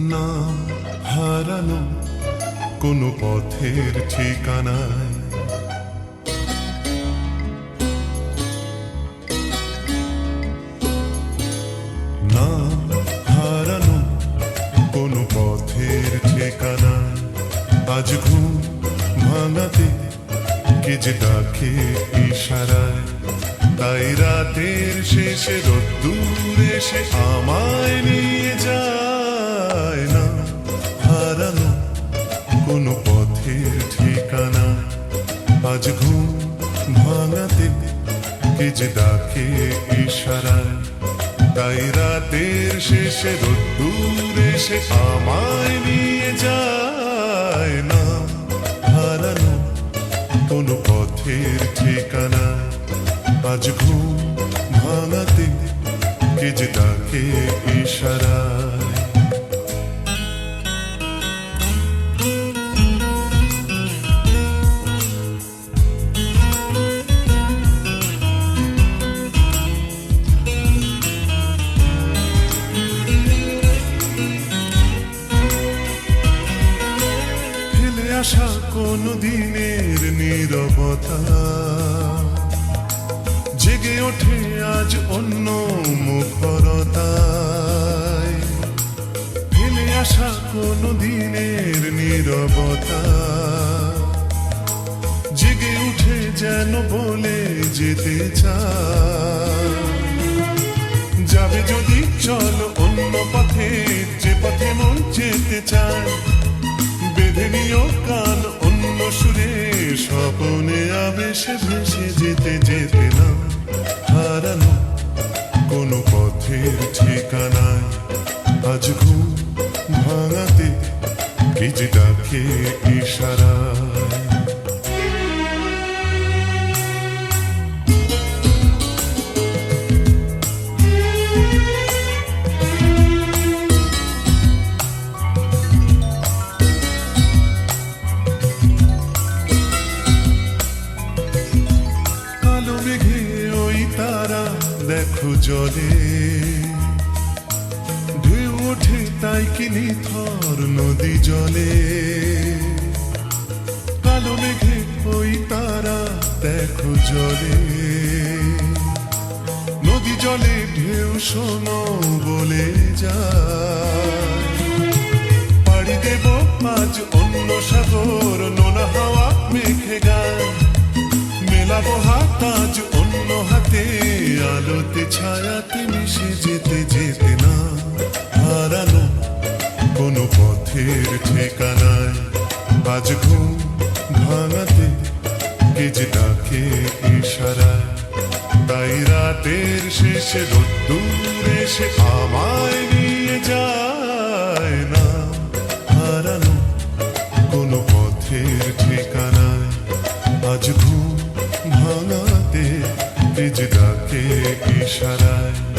নাম হারানো কোনো পথের ঠিকানায়। নাম হারানো কোনো পথের ঠিকানায়। আজ ঘুম ভাঙাতে কে যে ডাকে ইশারায়। তাই রাতের শেষে রোদ্দুর এসে আমায় নিয়ে যায়। কোনো পথের ঠিকানা। আজ ঘুম ভাঙাতে কে যে ডাকে ইশারায় তাই রাতের শেষে রোদ্দুর এসে আমায় নিয়ে যায় না। হারানো কোনো পথের ঠিকানা। আজ ঘুম ভাঙাতে কে যে ডাকে ইশারায় আসা কোনো দিনের নীরবতা। জেগে ওঠে আজ অন্য মুখরতায়। ফেলে আসা কোনো দিনের নীরবতা। জেগে উঠে যেন বলে যেতে চায়। আবেশে ভেসে যেতে যেতে না হারানো কোনো পথের ঠিকানায়। আজ ঘুম ভাঙাতে কি ডাকে ইশারায়। ওই তারা দেখো জলে। ঢেউ ওঠে তাই কি নিথর নদী জলে। কালো মেঘে ওই তারা দেখো জলে। নদী জলে ঢেউ শোনো বলে যায়। মেলাবো হাত আজ অন্য হাতে। আলোতে, ছায়াতে মিশে যেতে যেতে না। হারানো কোনো পথের ঠিকানায়। আজ ঘুম ভাঙাতে কে ডাকে ইশারায়। তাই রাতের শেষে রোদ্দুর এসে আমায় নিয়ে যায়। তেজ ডাকে ইশারায়।